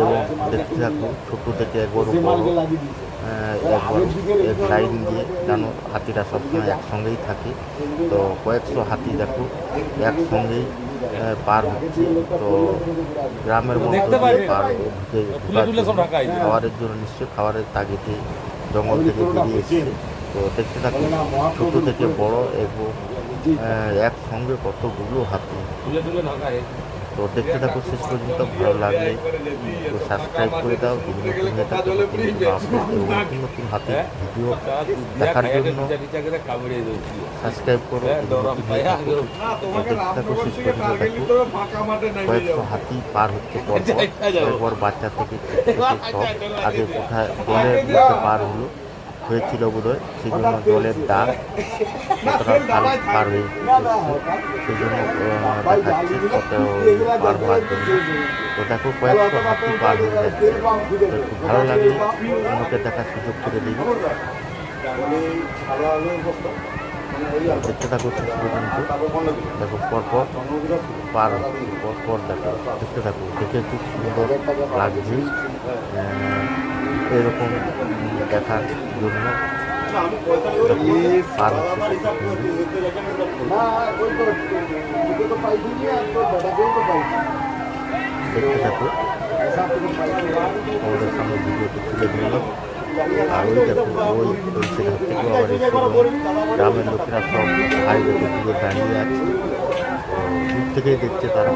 এবং দেখতে থাকুন ছোটো থেকে বড় আহ, এক লাইন দিয়ে যেন হাতিরা সবসময় একসঙ্গেই থাকে। তো কয়েকশো হাতি দেখো একসঙ্গেই পার হচ্ছে। তো গ্রামের মধ্যে পার ঢুকে খাবারের জন্য নিশ্চয়ই খাবারের তাগিদে জঙ্গল থেকে বেরিয়ে এসেছে। তো দেখতে থাকুন ছোটো থেকে বড় এবং একসঙ্গে কতগুলো হাতি। তো দেখতে থাকো শেষ পর্যন্ত ভালো লাগলে তো সাবস্ক্রাইব করে দাও। যদি নতুন নতুন নতুন আপডেট এবং নতুন নতুন হাতে ভিডিও দেখার জন্য সাবস্ক্রাইব করো হয়ে দেখতে থাকো শেষ পর্যন্ত দেখো। কয়েকশো হাতি পার হচ্ছে পর পর বাচ্চা থেকে সব আগে কোথায় মধ্যে পার হলো। হয়েছিল বোধহয় সেই জন্য জলের ডাক কতটা পার হয়ে সেই জন্য দেখাচ্ছি কত পার হওয়ার জন্য। তো দেখো, কয়েকশো হাতি পার হয়ে যাচ্ছে একটু ভালো লাগলে, অন্যকে দেখার সুযোগ করে দিবি দেখতে থাকো শেষ পর্যন্ত। দেখো, পরপর পার, পরপর দেখো। দেখতে থাকো, দেখে খুব সুন্দর লাগছে। এরকম দেখার জন্য। দেখতে থাকো আমাদের সামনে ভিডিওটি তুলে দিলাম আর দেখো ওই সেখান থেকেও আবার গ্রামের লোকেরা সব হাইওয়েতে পুরো দাঁড়িয়ে আছে। দূর থেকেই দেখছে তারা।